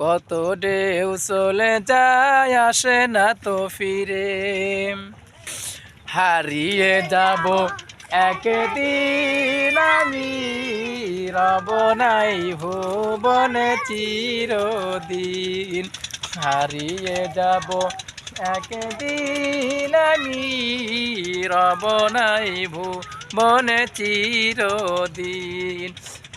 কত ঢেউ চলে যায়, আসে না তো ফিরে। হারিয়ে যাব একদিন আমি, রব নাই ভুবনে চিরদিন। হারিয়ে যাব একদিন আমি, রব নাই ভুবনে চিরদিন।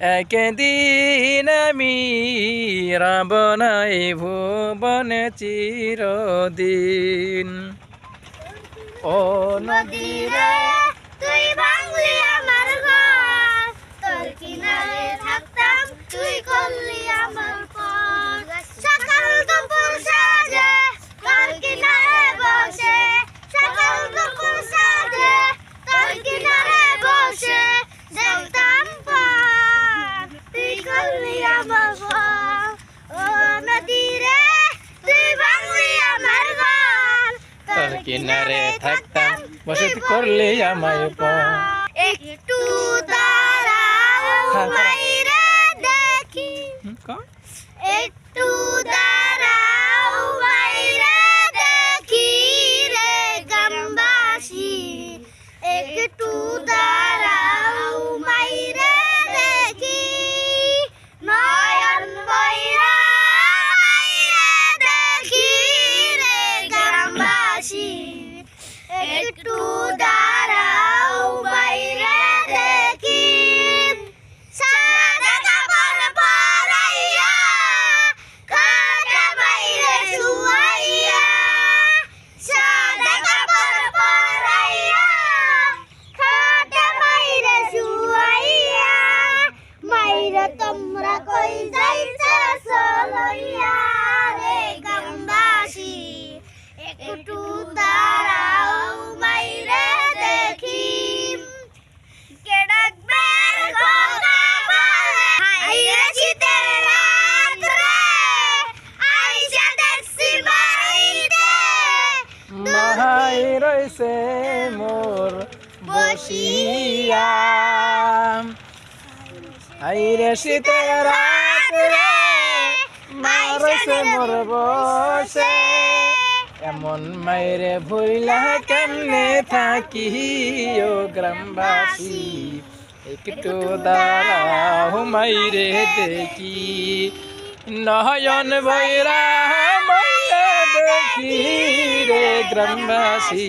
একদিন আমি রাবণাই ভুবন চিরদিন। ও নদীরা তুই ভাঙলি করলি আমার ঘর ও তুই ভাঙলি আমার ঘর তোর কিনারে থাকতাম বসে করলে আমায় পর একটু দাঁড়াও দেখি। একটু দাঁড়াও দেখি রে গ্রামবাসী। একটু দাঁড়াও বসিয়া। মোর বসে। এমন মাইরে ভুইলা কেমনে থাকি ও গ্রামবাসী? একটু দাঁড়াও মাইরে দেখি। নয়ন বৈরা মাইরে দেখি রে গ্রামবাসী।